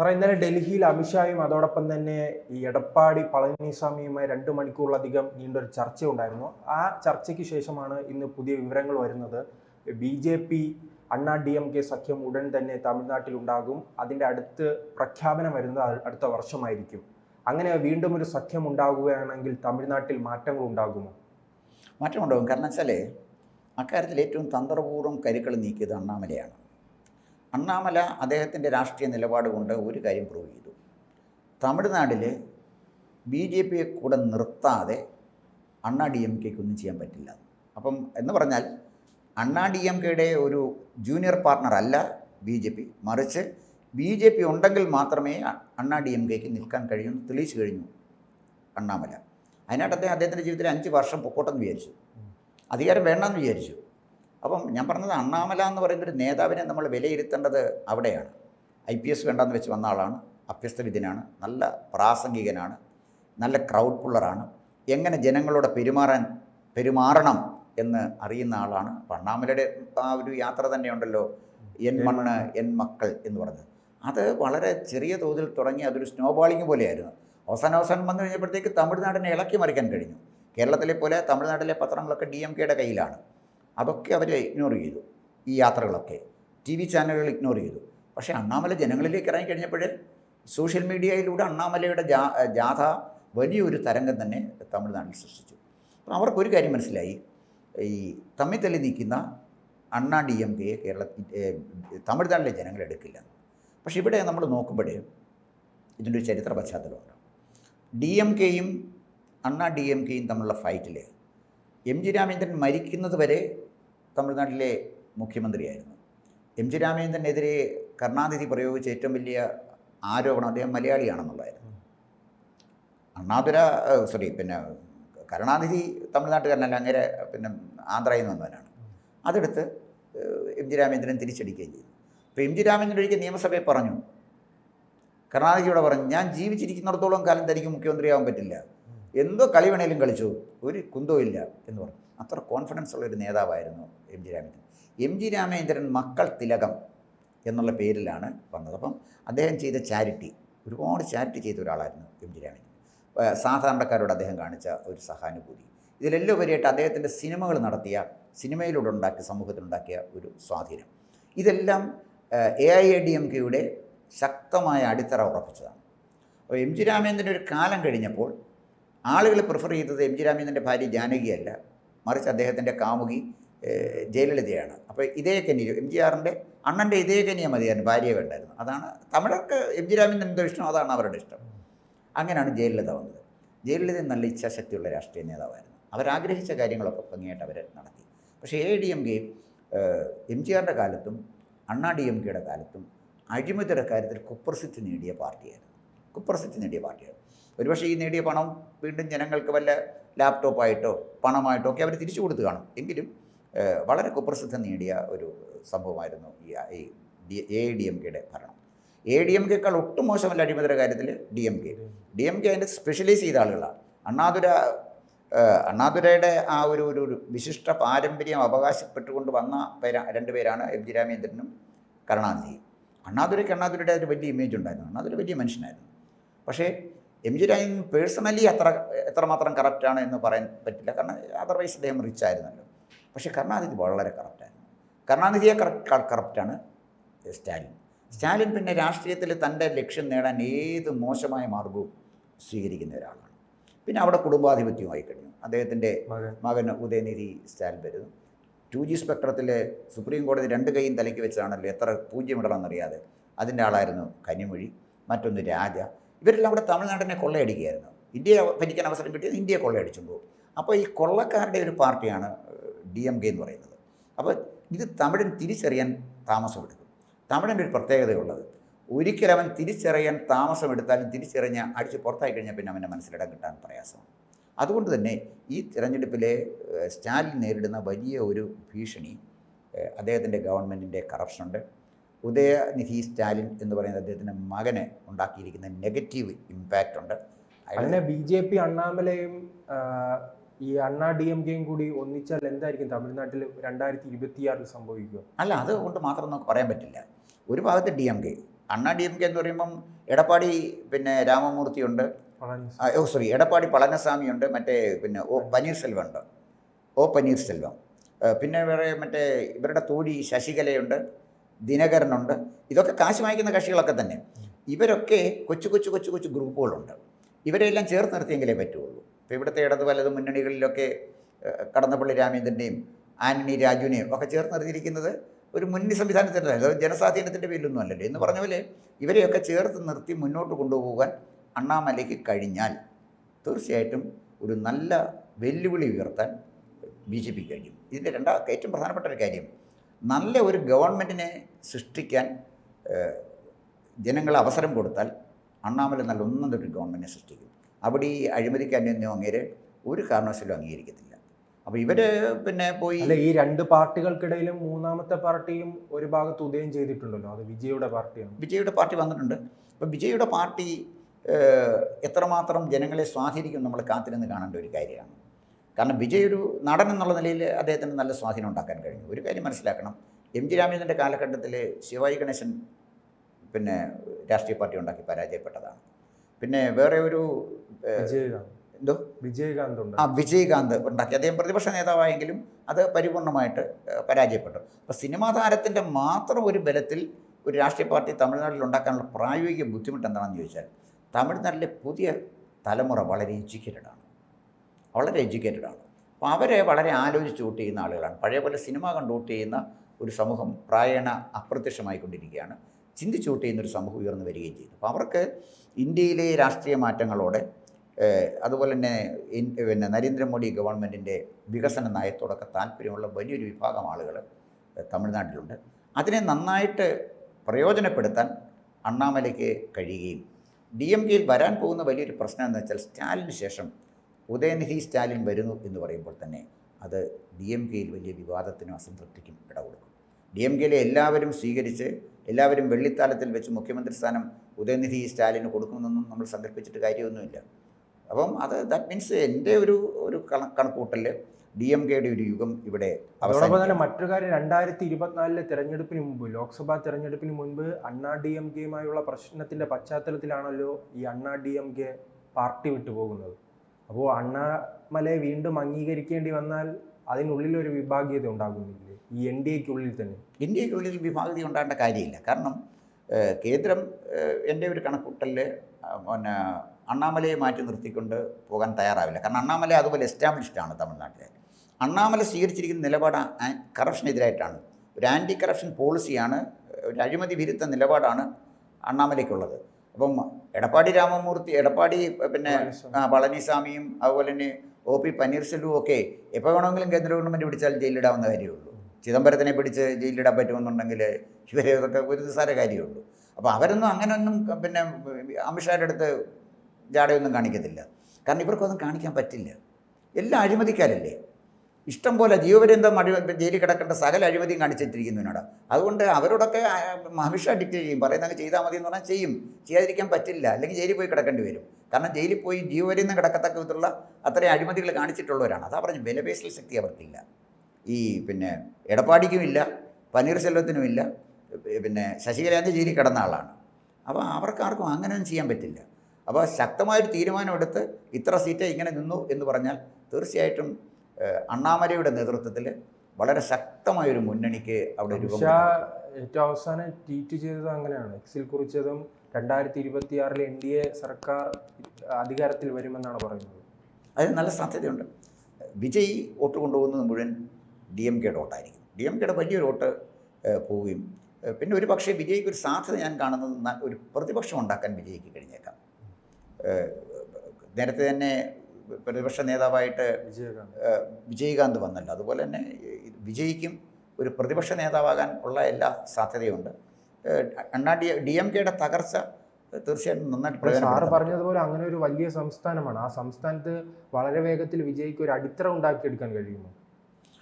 സാറേ ഇന്നലെ ഡൽഹിയിൽ അമിത്ഷായും അതോടൊപ്പം തന്നെ ഈ എടപ്പാടി പളനിസ്വാമിയുമായി രണ്ട് മണിക്കൂറിലധികം നീണ്ടൊരു ചർച്ച ഉണ്ടായിരുന്നു ആ ചർച്ചയ്ക്ക് ശേഷമാണ് ഇന്ന് പുതിയ വിവരങ്ങൾ വരുന്നത്. B J P Anna D M K സഖ്യം ഉടൻ തന്നെ തമിഴ്നാട്ടിൽ ഉണ്ടാകും അതിന്റെ അടുത്ത് പ്രഖ്യാപനം വരുന്നത് അടുത്ത വർഷമായിരിക്കും. അങ്ങനെ വീണ്ടും ഒരു സഖ്യം ഉണ്ടാകുകയാണെങ്കിൽ തമിഴ്നാട്ടിൽ മാറ്റങ്ങൾ ഉണ്ടാകുമോ? മാറ്റമുണ്ടാകും. കാരണം വെച്ചാൽ അക്കാര്യത്തിൽ ഏറ്റവും തന്ത്രപൂർവം കരുക്കൾ നീക്കിയത് അണ്ണാമലയാണ്. അണ്ണാമല അദ്ദേഹത്തിന്റെ രാഷ്ട്രീയ നിലപാട് കൊണ്ട് ഒരു കാര്യം പ്രൂവ് ചെയ്തു. തമിഴ്നാട്ടിൽ ബി ജെ പിയെ കൂടെ നിർത്താതെ അണ്ണാ ഡി എം കെക്ക് ഒന്നും ചെയ്യാൻ പറ്റില്ല. അപ്പം എന്ന് പറഞ്ഞാൽ അണ്ണാ ഡി എം കെയുടെ ഒരു ജൂനിയർ പാർട്ണർ അല്ല ബി ജെ പി. മറിച്ച് ബി ജെ പി ഉണ്ടെങ്കിൽ മാത്രമേ അണ്ണാ ഡി എം കെക്ക് നിൽക്കാൻ കഴിയൂ എന്ന് തെളിയിച്ചു കഴിഞ്ഞു അണ്ണാമല. അതിനായിട്ട് അദ്ദേഹം അദ്ദേഹത്തിന്റെ ജീവിതത്തിൽ അഞ്ച് വർഷം പൊക്കോട്ടെന്ന് വിചാരിച്ചു. അധികാരം വേണ്ടെന്ന് വിചാരിച്ചു. അപ്പം ഞാൻ പറഞ്ഞത് അണ്ണാമല എന്ന് പറയുന്ന ഒരു നേതാവിനെ നമ്മൾ വിലയിരുത്തേണ്ടത് അവിടെയാണ്. ഐ പി എസ് വേണ്ടെന്ന് വെച്ച് വന്ന ആളാണ് അഭ്യസ്തവിദ്യനാണ് നല്ല പ്രാസംഗികനാണ് നല്ല ക്രൗഡ് പുള്ളറാണ് എങ്ങനെ ജനങ്ങളോട് പെരുമാറാൻ പെരുമാറണം എന്ന് അറിയുന്ന ആളാണ് അപ്പം അണ്ണാമലയുടെ ആ ഒരു യാത്ര തന്നെയുണ്ടല്ലോ എൻ മണ്ണ് എൻ മക്കൾ എന്ന് പറഞ്ഞത് അത് വളരെ ചെറിയ തോതിൽ തുടങ്ങി അതൊരു സ്നോബോളിങ് പോലെയായിരുന്നു. അവസാനം അവസാനം വന്നു കഴിഞ്ഞപ്പോഴത്തേക്ക് തമിഴ്നാടിനെ ഇളക്കി മറിക്കാൻ കഴിഞ്ഞു. കേരളത്തിലെ പോലെ തമിഴ്നാട്ടിലെ പത്രങ്ങളൊക്കെ ഡി എം കെയുടെ കയ്യിലാണ്. അതൊക്കെ അവർ ഇഗ്നോർ ചെയ്തു. ഈ യാത്രകളൊക്കെ. ടി വി ചാനലുകൾ ഇഗ്നോർ ചെയ്തു. പക്ഷേ അണ്ണാമല ജനങ്ങളിലേക്ക് ഇറങ്ങി കഴിഞ്ഞപ്പോൾ സോഷ്യൽ മീഡിയയിലൂടെ അണ്ണാമലയുടെ ജാ ജാഥ വലിയൊരു തരംഗം തന്നെ തമിഴ്നാട്ടിൽ സൃഷ്ടിച്ചു. അപ്പോൾ അവർക്കൊരു കാര്യം മനസ്സിലായി. ഈ തമ്മിൽ തല്ലി നിൽക്കുന്ന അണ്ണാ ഡി എം കെയെ കേരള തമിഴ്നാട്ടിലെ ജനങ്ങൾ എടുക്കില്ല. പക്ഷേ ഇവിടെ നമ്മൾ നോക്കുമ്പോൾ ഇതിന്റെ ചരിത്ര പശ്ചാത്തലമുണ്ട് ഡി എം കെയും അണ്ണാ ഡി എം കെയും തമ്മിലുള്ള ഫൈറ്റിൽ എം ജി രാമേന്ദ്രൻ മരിക്കുന്നത് വരെ തമിഴ്നാട്ടിലെ മുഖ്യമന്ത്രിയായിരുന്നു. എം ജി രാമേന്ദ്രനെതിരെ കരുണാനിധി പ്രയോഗിച്ച ഏറ്റവും വലിയ ആരോപണം അദ്ദേഹം മലയാളിയാണെന്നുള്ളതായിരുന്നു. അണ്ണാതുര സോറി പിന്നെ കരുണാനിധി തമിഴ്നാട്ടുകാരനല്ല അങ്ങനെ പിന്നെ ആന്ധ്രയിൽ നിന്ന് വന്നവനാണ്. അതെടുത്ത് എം ജി രാമേന്ദ്രൻ തിരിച്ചടിക്കുകയും ചെയ്തു. അപ്പോൾ എം ജി രാമേന്ദ്രൻ ഒരിക്കൽ നിയമസഭയിൽ പറഞ്ഞു കരുണാനിധിയോട് പറഞ്ഞു ഞാൻ ജീവിച്ചിരിക്കുന്നിടത്തോളം കാലം തനിക്ക് മുഖ്യമന്ത്രിയാവാൻ പറ്റില്ല. എന്തോ കളി വേണേലും കളിച്ചു. ഒരു കുന്തവും ഇല്ല എന്ന് പറഞ്ഞു. അത്ര കോൺഫിഡൻസ് ഉള്ള ഒരു നേതാവായിരുന്നു M G Ramendran M G Ramendran മക്കൾ തിലകം എന്നുള്ള പേരിലാണ് വന്നത്. അപ്പം അദ്ദേഹം ചെയ്ത ചാരിറ്റി ഒരുപാട് ചാരിറ്റി ചെയ്ത ഒരാളായിരുന്നു എം ജി രാമേന്ദ്രൻ സാധാരണക്കാരോട് അദ്ദേഹം കാണിച്ച ഒരു സഹാനുഭൂതി. ഇതിലെല്ലാം ഉപരിയായിട്ട് അദ്ദേഹത്തിന്റെ സിനിമകൾ നടത്തിയ സിനിമയിലൂടെ ഉണ്ടാക്കിയ സമൂഹത്തിലുണ്ടാക്കിയ ഒരു സ്വാധീനം. ഇതെല്ലാം A I A D M കെയുടെ ശക്തമായ അടിത്തറ ഉറപ്പിച്ചതാണ്. അപ്പോൾ എം ജി രാമേന്ദ്രൻ ഒരു കാലം കഴിഞ്ഞപ്പോൾ ആളുകൾ പ്രിഫർ ചെയ്തത് എം ജി രാമേന്ദ്രന്റെ ഭാര്യ ജാനകിയല്ല മറിച്ച് അദ്ദേഹത്തിന്റെ കാമുകി ജയലളിതയാണ്. അപ്പോൾ ഇതേ കന്യ എം ജി ആറിന്റെ അണ്ണന്റെ ഇതേ കന്യ മതിയായിരുന്നു ഭാര്യയെ വേണ്ടായിരുന്നു. അതാണ് തമിഴർക്ക് എം ജി രാമേന്ദ്രൻ എന്തോ ഇഷ്ടം അതാണ് അവരുടെ ഇഷ്ടം. അങ്ങനെയാണ് ജയലളിത വന്നത്. ജയലളിത നല്ല ഇച്ഛാശക്തിയുള്ള രാഷ്ട്രീയ നേതാവായിരുന്നു. അവരാഗ്രഹിച്ച കാര്യങ്ങളൊക്കെ ഭംഗിയായിട്ട് അവർ നടത്തി. പക്ഷേ A D M K M G ആറിന്റെ കാലത്തും അണ്ണാ ഡി എം കെയുടെ കാലത്തും അഴിമതിയുടെ കാര്യത്തിൽ കുപ്രസിദ്ധി നേടിയ പാർട്ടിയായിരുന്നു. കുപ്രസിദ്ധി നേടിയ പാർട്ടിയാണ് ഒരുപക്ഷെ ഈ നേടിയ പണം വീണ്ടും ജനങ്ങൾക്ക് വല്ല ലാപ്ടോപ്പായിട്ടോ പണമായിട്ടോ ഒക്കെ അവർ തിരിച്ചു കൊടുത്തു കാണും. എങ്കിലും വളരെ കുപ്രസിദ്ധം നേടിയ ഒരു സംഭവമായിരുന്നു ഈ എ ഡി എം കെയുടെ ഭരണം. എ ഡി എം കെക്കാൾ ഒട്ടും മോശമല്ല അഴിമതിയുടെ കാര്യത്തിൽ D M K. D M K അതിന്റെ സ്പെഷ്യലൈസ് ചെയ്ത ആളുകളാണ്. അണ്ണാതുര അണ്ണാതുരയുടെ ആ ഒരു ഒരു ഒരു വിശിഷ്ട പാരമ്പര്യം അവകാശപ്പെട്ടുകൊണ്ട് വന്ന പേരാ രണ്ടുപേരാണ് എം ജി രാമേന്ദ്രനും കരുണാനിധിയും. അണ്ണാതുരയ്ക്ക് അണ്ണാതുരയുടെ ഒരു വലിയ ഇമേജ് ഉണ്ടായിരുന്നു. അണ്ണാതുര വലിയ മനുഷ്യനായിരുന്നു. പക്ഷേ എം ജി രാജൻ പേഴ്സണലി അത്ര എത്രമാത്രം കറക്റ്റാണ് എന്ന് പറയാൻ പറ്റില്ല. കാരണം അതർവൈസ് അദ്ദേഹം റിച്ച് ആയിരുന്നല്ലോ. പക്ഷേ കരുണാനിധി വളരെ കറക്റ്റായിരുന്നു കരുണാനിധിയെ കറക്റ്റാണ് സ്റ്റാലിൻ. സ്റ്റാലിൻ പിന്നെ രാഷ്ട്രീയത്തിൽ തന്റെ ലക്ഷ്യം നേടാൻ ഏത് മോശമായ മാർഗവും സ്വീകരിക്കുന്ന ഒരാളാണ്. പിന്നെ അവിടെ കുടുംബാധിപത്യമായി കഴിഞ്ഞു. അദ്ദേഹത്തിന്റെ മകൻ. മകൻ ഉദയനിധി സ്റ്റാലിൻ വരുന്നു. ടു ജി സ്പെക്ട്രത്തിലെ സുപ്രീം കോടതി രണ്ട് കൈയും തലയ്ക്ക് വെച്ചതാണല്ലോ എത്ര പൂജ്യം ഇടണമെന്നറിയാതെ അതിന്റെ ആളായിരുന്നു കനിമൊഴി. മറ്റൊന്ന് രാജ. ഇവരെല്ലാം കൂടെ തമിഴ്നാടിനെ കൊള്ളയടിക്കുകയായിരുന്നു. ഇന്ത്യ ഭരിക്കാൻ അവസരം കിട്ടിയത് ഇന്ത്യയെ കൊള്ളയടിച്ചു പോകും. അപ്പോൾ ഈ കൊള്ളക്കാരുടെ ഒരു പാർട്ടിയാണ് ഡി എം കെ എന്ന് പറയുന്നത്. അപ്പോൾ ഇത് തമിഴൻ തിരിച്ചറിയാൻ താമസമെടുക്കും തമിഴന്റെ ഒരു പ്രത്യേകതയുള്ളത് ഒരിക്കലും അവൻ തിരിച്ചറിയാൻ താമസമെടുത്താലും തിരിച്ചറിഞ്ഞ് അടിച്ച് പുറത്തായി കഴിഞ്ഞാൽ പിന്നെ അവന്റെ മനസ്സിലിടം കിട്ടാൻ പ്രയാസമാണ്. അതുകൊണ്ട് തന്നെ ഈ തിരഞ്ഞെടുപ്പിലെ സ്റ്റാലിൻ നേരിടുന്ന വലിയ ഒരു ഭീഷണി അദ്ദേഹത്തിന്റെ ഗവൺമെന്റിന്റെ കറപ്ഷനുണ്ട് ഉദയനിധി സ്റ്റാലിൻ എന്ന് പറയുന്ന അദ്ദേഹത്തിന്റെ മകന് ഉണ്ടാക്കിയിരിക്കുന്ന നെഗറ്റീവ് ഇമ്പാക്റ്റ് ഉണ്ട്. അങ്ങനെ ബി ജെ പി അണ്ണാമലയും ഈ അണ്ണാ ഡി എം കെയും കൂടി ഒന്നിച്ചാൽ എന്തായിരിക്കും തമിഴ്നാട്ടിൽ രണ്ടായിരത്തി ഇരുപത്തിയാറിൽ സംഭവിക്കുക? അല്ല അതുകൊണ്ട് മാത്രം നമുക്ക് പറയാൻ പറ്റില്ല. ഒരു ഭാഗത്ത് D M K Anna D M K എന്ന് പറയുമ്പം എടപ്പാടി പിന്നെ രാമമൂർത്തിയുണ്ട് ഓ സോറി എടപ്പാടി പളനിസ്വാമിയുണ്ട് മറ്റേ പിന്നെ ഓ പനീർസെൽവം ഉണ്ട്. ഓ പനീർസെൽവം. പിന്നെ വേറെ മറ്റേ ഇവരുടെ തോഴി ശശികലയുണ്ട്. ദിനകരനുണ്ട്. ഇതൊക്കെ കാശ് വാങ്ങിക്കുന്ന കക്ഷികളൊക്കെ തന്നെ. ഇവരൊക്കെ കൊച്ചു കൊച്ചു കൊച്ചു കൊച്ചു ഗ്രൂപ്പുകളുണ്ട്. ഇവരെല്ലാം ചേർത്ത് നിർത്തിയെങ്കിലേ പറ്റുള്ളൂ. ഇപ്പോൾ ഇവിടുത്തെ ഇടത് വലത് മുന്നണികളിലൊക്കെ കടന്നപ്പള്ളി രാമേന്ദ്രന്റെയും ആന്റണി രാജുവിനെയും ഒക്കെ ചേർത്ത് നിർത്തിയിരിക്കുന്നത് ഒരു മുന്നണി സംവിധാനത്തിന്റെ അത് ജനസ്വാധീനത്തിന്റെ പേരിലൊന്നും അല്ലല്ലോ. എന്ന് പറഞ്ഞ പോലെ ഇവരെയൊക്കെ ചേർത്ത് നിർത്തി മുന്നോട്ട് കൊണ്ടുപോകാൻ അണ്ണാമലയ്ക്ക് കഴിഞ്ഞാൽ തീർച്ചയായിട്ടും ഒരു നല്ല വെല്ലുവിളി ഉയർത്താൻ ബി ജെ പി കഴിയും. ഇതിന്റെ രണ്ടാ ഏറ്റവും പ്രധാനപ്പെട്ട ഒരു കാര്യം നല്ല ഒരു ഗവൺമെന്റിനെ സൃഷ്ടിക്കാൻ ജനങ്ങളെ ജനങ്ങൾ അവസരം കൊടുത്താൽ അണ്ണാമല നല്ല ഒന്നും തൊട്ട് ഗവൺമെന്റിനെ സൃഷ്ടിക്കും. അവിടെ ഈ അഴിമതിക്ക് അന്യോന്യം അങ്ങേര് ഒരു കാരണവശാലും അംഗീകരിക്കത്തില്ല. അപ്പോൾ ഇവർ പിന്നെ പോയി അല്ല ഈ രണ്ട് പാർട്ടികൾക്കിടയിലും മൂന്നാമത്തെ പാർട്ടിയും ഒരു ഭാഗത്ത് ഉദയം ചെയ്തിട്ടുണ്ടല്ലോ. അത് വിജയുടെ പാർട്ടിയാണ്. വിജയുടെ പാർട്ടി വന്നിട്ടുണ്ട്. അപ്പോൾ വിജയുടെ പാർട്ടി എത്രമാത്രം ജനങ്ങളെ സ്വാധീനിക്കും നമ്മൾ കാത്തിരുന്ന് കാണേണ്ട ഒരു കാര്യമാണ്. കാരണം വിജയ് ഒരു നടൻ എന്നുള്ള നിലയിൽ അദ്ദേഹത്തിന് നല്ല സ്വാധീനം ഉണ്ടാക്കാൻ കഴിഞ്ഞു. ഒരു കാര്യം മനസ്സിലാക്കണം. എം ജി രാമചന്ദ്രന്റെ കാലഘട്ടത്തിൽ ശിവാജി ഗണേശൻ പിന്നെ രാഷ്ട്രീയ പാർട്ടി ഉണ്ടാക്കി പരാജയപ്പെട്ടതാണ്. പിന്നെ വേറെ ഒരു എന്തോ? വിജയകാന്ത് ഉണ്ട്. ആ വിജയകാന്ത് ഉണ്ടാക്കി. അദ്ദേഹം പ്രതിപക്ഷ നേതാവായെങ്കിലും അത് പരിപൂർണമായിട്ട് പരാജയപ്പെട്ടു. അപ്പോൾ സിനിമാ താരത്തിന്റെ മാത്രം ഒരു ബലത്തിൽ ഒരു രാഷ്ട്രീയ പാർട്ടി തമിഴ്നാട്ടിൽ ഉണ്ടാക്കാനുള്ള പ്രായോഗിക ബുദ്ധിമുട്ട് എന്താണെന്ന് ചോദിച്ചാൽ തമിഴ്നാട്ടിലെ പുതിയ തലമുറ വളരെ എഡ്യൂക്കേറ്റഡ് ആണ് വളരെ എഡ്യൂക്കേറ്റഡ് ആണ്. അപ്പോൾ അവരെ വളരെ ആലോചിച്ച് വോട്ട് ചെയ്യുന്ന ആളുകളാണ്. പഴയ പോലെ സിനിമ കണ്ട് വോട്ട് ചെയ്യുന്ന ഒരു സമൂഹം പ്രായണ അപ്രത്യക്ഷമായിക്കൊണ്ടിരിക്കുകയാണ് ചിന്തിച്ച് വോട്ട് ചെയ്യുന്ന ഒരു സമൂഹം ഉയർന്നു വരികയും ചെയ്തു. അപ്പോൾ അവർക്ക് ഇന്ത്യയിലെ രാഷ്ട്രീയ മാറ്റങ്ങളോടെ അതുപോലെ തന്നെ പിന്നെ നരേന്ദ്രമോദി ഗവൺമെന്റിന്റെ വികസന നയത്തോടൊക്കെ താല്പര്യമുള്ള വലിയൊരു വിഭാഗം ആളുകൾ തമിഴ്നാട്ടിലുണ്ട്. അതിനെ നന്നായിട്ട് പ്രയോജനപ്പെടുത്താൻ അണ്ണാമലയ്ക്ക് കഴിയുകയും ഡി എം കെയിൽ വരാൻ പോകുന്ന വലിയൊരു പ്രശ്നം എന്ന് വെച്ചാൽ സ്റ്റാലിന് ശേഷം ഉദയനിധി സ്റ്റാലിൻ വരുന്നു എന്ന് പറയുമ്പോൾ തന്നെ അത് ഡി എം കെയിൽ വലിയ വിവാദത്തിനും അസംതൃപ്തിക്കും ഇട കൊടുക്കും ഡി എം കെയിലെ എല്ലാവരും സ്വീകരിച്ച് എല്ലാവരും വെള്ളിത്താലത്തിൽ വെച്ച് മുഖ്യമന്ത്രി സ്ഥാനം ഉദയനിധി സ്റ്റാലിന് കൊടുക്കുമെന്നൊന്നും നമ്മൾ സങ്കല്പിച്ചിട്ട് കാര്യമൊന്നുമില്ല. അപ്പം അത് ദാറ്റ് മീൻസ് എന്റെ ഒരു ഒരു കണ കണക്കൂട്ടൽ ഡി എം കെയുടെ ഒരു യുഗം ഇവിടെ അതോടൊപ്പം തന്നെ മറ്റൊരു കാര്യം രണ്ടായിരത്തി ഇരുപത്തിനാലിലെ തെരഞ്ഞെടുപ്പിന് മുമ്പ് ലോക്സഭാ തെരഞ്ഞെടുപ്പിന് മുൻപ് അണ്ണാ ഡി എം കെയുമായുള്ള പ്രശ്നത്തിന്റെ പശ്ചാത്തലത്തിലാണല്ലോ ഈ അണ്ണാ ഡി എം കെ പാർട്ടി വിട്ടു പോകുന്നത് അപ്പോൾ അണ്ണാമലയെ വീണ്ടും അംഗീകരിക്കേണ്ടി വന്നാൽ അതിനുള്ളിൽ ഒരു വിഭാഗീയത ഉണ്ടാകുന്നില്ലേ? ഈ എൻ ഡി എക്കുള്ളിൽ തന്നെ. എൻ ഡി എക്കുള്ളിൽ വിഭാഗീയത ഉണ്ടാകേണ്ട കാര്യമില്ല. കാരണം കേന്ദ്രം എന്റെ ഒരു കണക്കൂട്ടലിൽ പിന്നെ അണ്ണാമലയെ മാറ്റി നിർത്തിക്കൊണ്ട് പോകാൻ തയ്യാറാവില്ല. കാരണം അണ്ണാമല അതുപോലെ എസ്റ്റാബ്ലിഷ്ഡ് ആണ് തമിഴ്നാട്ടിലെ. അണ്ണാമല സ്വീകരിച്ചിരിക്കുന്ന നിലപാട് കറപ്ഷനെതിരായിട്ടാണ് ഒരു ആന്റി കറപ്ഷൻ പോളിസിയാണ് ഒരു അഴിമതി വിരുദ്ധ നിലപാടാണ് അണ്ണാമലയ്ക്കുള്ളത്. അപ്പം എടപ്പാടി രാമമൂർത്തി എടപ്പാടി പിന്നെ പളനിസ്വാമിയും അതുപോലെ തന്നെ ഒ പി പന്നീർസെൽവം ഒക്കെ എപ്പോൾ വേണമെങ്കിലും കേന്ദ്ര ഗവൺമെന്റ് പിടിച്ചാൽ ജയിലിടാവുന്ന കാര്യമുള്ളൂ. ചിദംബരത്തിനെ പിടിച്ച് ജയിലിടാൻ പറ്റുമെന്നുണ്ടെങ്കിൽ ഇവരെ ഇതൊക്കെ ഒരു നിസ്സാര കാര്യമുള്ളൂ. അപ്പോൾ അവരൊന്നും അങ്ങനെയൊന്നും പിന്നെ അമിത്ഷായുടെ അടുത്ത് ജാടയൊന്നും കാണിക്കത്തില്ല. കാരണം ഇവർക്കൊന്നും കാണിക്കാൻ പറ്റില്ല. എല്ലാം അഴിമതിക്കാരല്ലേ? ഇഷ്ടം പോലെ ജീവപര്യന്തം അഴി ജയിലിൽ കിടക്കേണ്ട സകല അഴിമതിയും കാണിച്ചിട്ടിരിക്കുന്നതിനോട് അതുകൊണ്ട് അവരോടൊക്കെ മഹിഷ ഡിക്റ്റ് ചെയ്യും. പറയുന്നത് ചെയ്താൽ മതി എന്ന് പറഞ്ഞാൽ ചെയ്യും. ചെയ്യാതിരിക്കാൻ പറ്റില്ല. അല്ലെങ്കിൽ ജയിലിൽ പോയി കിടക്കേണ്ടി വരും. കാരണം ജയിലിൽ പോയി ജീവപര്യന്തം കിടക്കത്തക്ക വിധത്തിലുള്ള അത്രയും അഴിമതികൾ കാണിച്ചിട്ടുള്ളവരാണ്. അതാ പറഞ്ഞു വിലപേശൽ ശക്തി അവർക്കില്ല. ഈ പിന്നെ എടപ്പാടിക്കും ഇല്ല പനീർശെൽവത്തിനും ഇല്ല പിന്നെ ശശികലാന്റെ ജയിലിൽ കിടന്ന ആളാണ്. അപ്പോൾ അവർക്കാർക്കും അങ്ങനെയൊന്നും ചെയ്യാൻ പറ്റില്ല. അപ്പോൾ ശക്തമായൊരു തീരുമാനമെടുത്ത് ഇത്ര സീറ്റ് ഇങ്ങനെ നിന്നു എന്ന് പറഞ്ഞാൽ തീർച്ചയായിട്ടും അണ്ണാമലയുടെ നേതൃത്വത്തിൽ വളരെ ശക്തമായൊരു മുന്നണിക്ക് അവിടെ രൂപം. ഏറ്റവും അവസാനം ട്വീറ്റ് ചെയ്തത് അങ്ങനെയാണ്. എക്സിൽ കുറിച്ചതും രണ്ടായിരത്തി ഇരുപത്തി ആറിൽ എൻ ഡി എ സർക്കാർ അധികാരത്തിൽ വരുമെന്നാണ് പറയുന്നത്. അതിന് നല്ല സാധ്യതയുണ്ട്. വിജയ് വോട്ട് കൊണ്ടുപോകുന്നത് മുഴുവൻ ഡി എം കെയുടെ വോട്ടായിരിക്കും. ഡി എം കെയുടെ വലിയൊരു വോട്ട് പോവുകയും പിന്നെ ഒരു പക്ഷേ വിജയ്ക്ക് ഒരു സാധ്യത ഞാൻ കാണുന്നത് ഒരു പ്രതിപക്ഷം ഉണ്ടാക്കാൻ വിജയിക്ക് കഴിഞ്ഞേക്കാം. നേരത്തെ തന്നെ പ്രതിപക്ഷ നേതാവായിട്ട് വിജയകാന്ത്. വന്നല്ലോ. അതുപോലെ തന്നെ വിജയിക്കും ഒരു പ്രതിപക്ഷ നേതാവാകാൻ ഉള്ള എല്ലാ സാധ്യതയുണ്ട്. അണ്ണാ ഡി ഡി എം കെയുടെ തകർച്ച തീർച്ചയായിട്ടും നന്നായിട്ട് സാറ് പറഞ്ഞതുപോലെ അങ്ങനെ ഒരു വലിയ സംസ്ഥാനമാണ്. ആ സംസ്ഥാനത്ത് വളരെ വേഗത്തിൽ വിജയിക്ക് ഒരു അടിത്തറ ഉണ്ടാക്കിയെടുക്കാൻ കഴിയുമോ?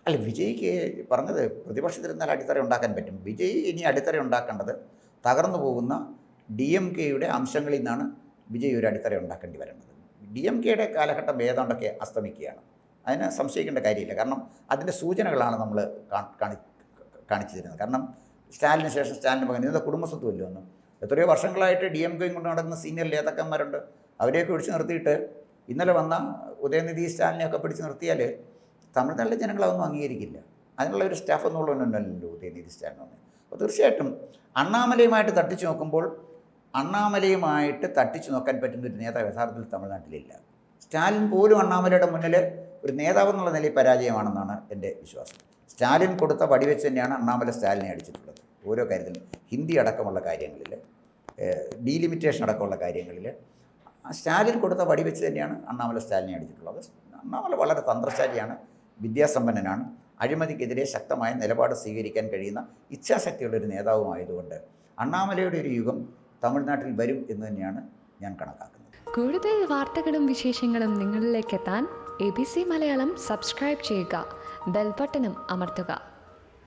അല്ല വിജയ്ക്ക് പറഞ്ഞത് പ്രതിപക്ഷത്തിരുന്നാൽ അടിത്തറ ഉണ്ടാക്കാൻ പറ്റും. വിജയ് ഇനി അടിത്തറ ഉണ്ടാക്കേണ്ടത് തകർന്നു പോകുന്ന ഡി എം കെയുടെ അംശങ്ങളിൽ നിന്നാണ് വിജയ് ഒരു അടിത്തറ ഉണ്ടാക്കേണ്ടി വരുന്നത്. ഡി എം കെയുടെ കാലഘട്ടം ഏതാണ്ടൊക്കെ അസ്തമിക്കുകയാണ്. അതിന് സംശയിക്കേണ്ട കാര്യമില്ല. കാരണം അതിന്റെ സൂചനകളാണ് നമ്മൾ കാണി കാണിച്ചു തരുന്നത് കാരണം സ്റ്റാലിന് ശേഷം സ്റ്റാലിന് പകരം ഇന്നത്തെ കുടുംബസ്വത്തുമല്ലോ ഒന്നും എത്രയോ വർഷങ്ങളായിട്ട് ഡി എം കെയും കൊണ്ട് നടക്കുന്ന സീനിയർ നേതാക്കന്മാരുണ്ട്. അവരെയൊക്കെ പിടിച്ചു നിർത്തിയിട്ട് ഇന്നലെ വന്ന ഉദയനിധി സ്റ്റാലിനെയൊക്കെ പിടിച്ചു നിർത്തിയാൽ തമിഴ്നാട്ടിലെ ജനങ്ങൾ അതൊന്നും അംഗീകരിക്കില്ല. അതിനുള്ള ഒരു സ്റ്റാഫ് എന്നുള്ളതൊന്നുമല്ലല്ലോ ഉദയനിധി സ്റ്റാലിൻ എന്ന് അപ്പോൾ തീർച്ചയായിട്ടും അണ്ണാമലയുമായിട്ട് തട്ടിച്ചു നോക്കുമ്പോൾ അണ്ണാമലയുമായിട്ട് തട്ടിച്ചു നോക്കാൻ പറ്റുന്ന ഒരു നേതാവ് യഥാർത്ഥത്തിൽ തമിഴ്നാട്ടിലില്ല. സ്റ്റാലിൻ പോലും അണ്ണാമലയുടെ മുന്നിൽ ഒരു നേതാവ് എന്നുള്ള നിലയിൽ പരാജയമാണെന്നാണ് എന്റെ വിശ്വാസം. സ്റ്റാലിൻ കൊടുത്ത വടിവെച്ച് തന്നെയാണ് അണ്ണാമല സ്റ്റാലിനെ അടിച്ചിട്ടുള്ളത്. ഓരോ കാര്യത്തിലും ഹിന്ദി അടക്കമുള്ള കാര്യങ്ങളിൽ ഡീലിമിറ്റേഷൻ അടക്കമുള്ള കാര്യങ്ങളിൽ സ്റ്റാലിൻ കൊടുത്ത വടിവെച്ച് തന്നെയാണ് അണ്ണാമല സ്റ്റാലിനെ അടിച്ചിട്ടുള്ളത്. അണ്ണാമല വളരെ തന്ത്രശാലിയാണ് വിദ്യാസമ്പന്നനാണ്. അഴിമതിക്കെതിരെ ശക്തമായ നിലപാട് സ്വീകരിക്കാൻ കഴിയുന്ന ഇച്ഛാശക്തിയുള്ളൊരു നേതാവുമായതുകൊണ്ട് അണ്ണാമലയുടെ ഒരു യുഗം തമിഴ്നാട്ടിൽ വരും എന്ന് തന്നെയാണ് ഞാൻ കണക്കാക്കുന്നത്. കൂടുതൽ വാർത്തകളും വിശേഷങ്ങളും നിങ്ങളിലേക്ക് എത്താൻ A B C Malayalam subscribe ചെയ്യുക. ബെൽബട്ടനും അമർത്തുക.